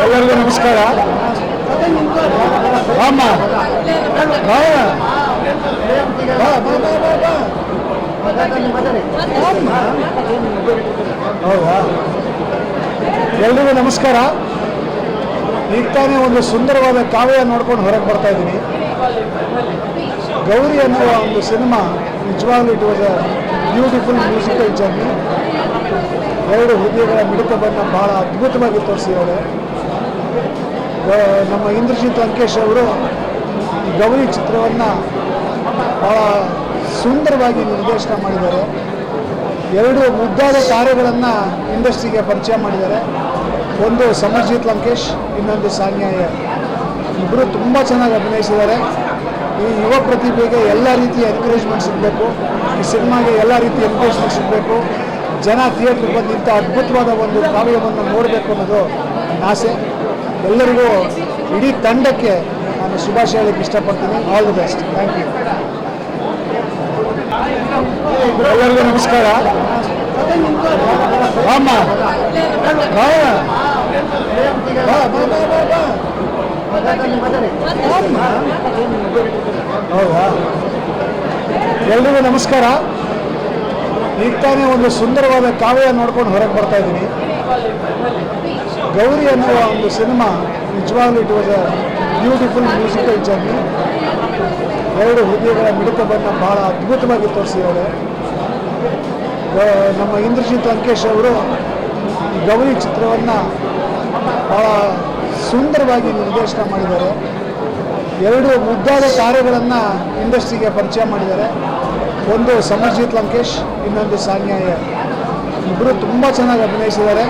ಎಲ್ಲರಿಗೂ ನಮಸ್ಕಾರ. ಅಮ್ಮ. ಹೌದಾ? ಎಲ್ರಿಗೂ ನಮಸ್ಕಾರ. ಈಗ ತಾನೇ ಒಂದು ಸುಂದರವಾದ ಕಾವ್ಯ ನೋಡ್ಕೊಂಡು ಹೊರಗೆ ಬರ್ತಾ ಇದ್ದೀನಿ. ಗೌರಿ ಅನ್ನುವ ಒಂದು ಸಿನಿಮಾ ನಿಜವಾಗ್ಲೂ it was a beautiful musical journey ಎರಡು ಹೃದಯಗಳ ಮಿಡಿತವನ್ನು ಬಹಳ ಅದ್ಭುತವಾಗಿ ತೋರಿಸಿದ್ದಾರೆ ನಮ್ಮ ಇಂದ್ರಜಿತ್ ಲಂಕೇಶ್ ಅವರು ಗೌರಿ ಚಿತ್ರವನ್ನು ಬಹಳ ಸುಂದರವಾಗಿ ನಿರ್ದೇಶನ ಮಾಡಿದ್ದಾರೆ. ಎರಡು ಮುದ್ದಾದ ತಾರೆಗಳನ್ನು ಇಂಡಸ್ಟ್ರಿಗೆ ಪರಿಚಯ ಮಾಡಿದ್ದಾರೆ. ಒಂದು ಸಮರ್ಜಿತ್ ಲಂಕೇಶ್, ಇನ್ನೊಂದು ಸಾನ್ಯಾ ಇಬ್ಬರು ತುಂಬ ಚೆನ್ನಾಗಿ ಅಭಿನಯಿಸಿದ್ದಾರೆ. ಈ ಯುವ ಪ್ರತಿಭೆಗೆ ಎಲ್ಲ ರೀತಿಯ ಎನ್ಕರೇಜ್ಮೆಂಟ್ ಸಿಗಬೇಕು. ಈ ಸಿನಿಮಾಗೆ ಎಲ್ಲ ರೀತಿಯ ಎನ್ಕರೇಜ್ಮೆಂಟ್ ಸಿಗಬೇಕು. ಜನ ಥಿಯೇಟ್ರಿಗೆ ಬಂದು ಅದ್ಭುತವಾದ ಒಂದು ಕಾವ್ಯವನ್ನು ನೋಡಬೇಕು ಅನ್ನೋದು ಆಸೆ. ಎಲ್ಲರಿಗೂ ಇಡೀ ತಂಡಕ್ಕೆ ನಾನು ಶುಭಾಶಯ ಹೇಳಕ್ಕೆ ಇಷ್ಟಪಡ್ತೀನಿ. All the best thank you ಎಲ್ಲರಿಗೂ ನಮಸ್ಕಾರ. ಹೌದಾ? ಎಲ್ರಿಗೂ ನಮಸ್ಕಾರ. ಈಗ ತಾನೇ ಒಂದು ಸುಂದರವಾದ ಕಾವ್ಯ ನೋಡ್ಕೊಂಡು ಹೊರಗೆ ಬರ್ತಾ ಇದ್ದೀನಿ. ಗೌರಿ ಅನ್ನುವ ಒಂದು ಸಿನಿಮಾ ನಿಜವಾಗ್ಲೂ it was a beautiful musical journey ಎರಡು ಹೃದಯಗಳ ಮಿಡಿತವನ್ನು ಬಹಳ ಅದ್ಭುತವಾಗಿ ತೋರಿಸಿದ್ದಾರೆ. ನಮ್ಮ ಇಂದ್ರಜಿತ್ ಅಂಕೇಶ್ ಅವರು ಗೌರಿ ಚಿತ್ರವನ್ನು ಬಹಳ ಸುಂದರವಾಗಿ ನಿರ್ದೇಶನ ಮಾಡಿದ್ದಾರೆ. ಎರಡು ಮುದ್ದಾದ ಕಾರ್ಯಗಳನ್ನು ಇಂಡಸ್ಟ್ರಿಗೆ ಪರಿಚಯ ಮಾಡಿದ್ದಾರೆ. ಒಂದು ಸಮರ್ಜಿತ್ ಲಂಕೇಶ್ ಇನ್ನೊಂದು ಸಾನ್ಯಾಯ ಇಬ್ಬರು ತುಂಬ ಚೆನ್ನಾಗಿ ಅಭಿನಯಿಸಿದ್ದಾರೆ.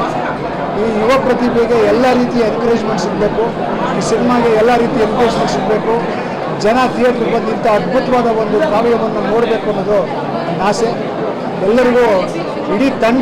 ಈ ಯುವ ಪ್ರತಿಭೆಗೆ ಎಲ್ಲ ರೀತಿಯ ಎನ್ಕರೇಜ್ಮೆಂಟ್ ಸಿಗಬೇಕು, ಈ ಸಿನಿಮಾಗೆ ಎಲ್ಲ ರೀತಿಯ ಎನ್ಕರೇಜ್ಮೆಂಟ್ ಸಿಗಬೇಕು. ಜನ ಥಿಯೇಟ್ರಿಗೆ ಬಂದು ಇಂಥ ಅದ್ಭುತವಾದ ಒಂದು ಕಾವ್ಯವನ್ನು ನೋಡಬೇಕು ಅನ್ನೋದು ಆಸೆ. ಎಲ್ಲರಿಗೂ ಇಡೀ ತಂಡ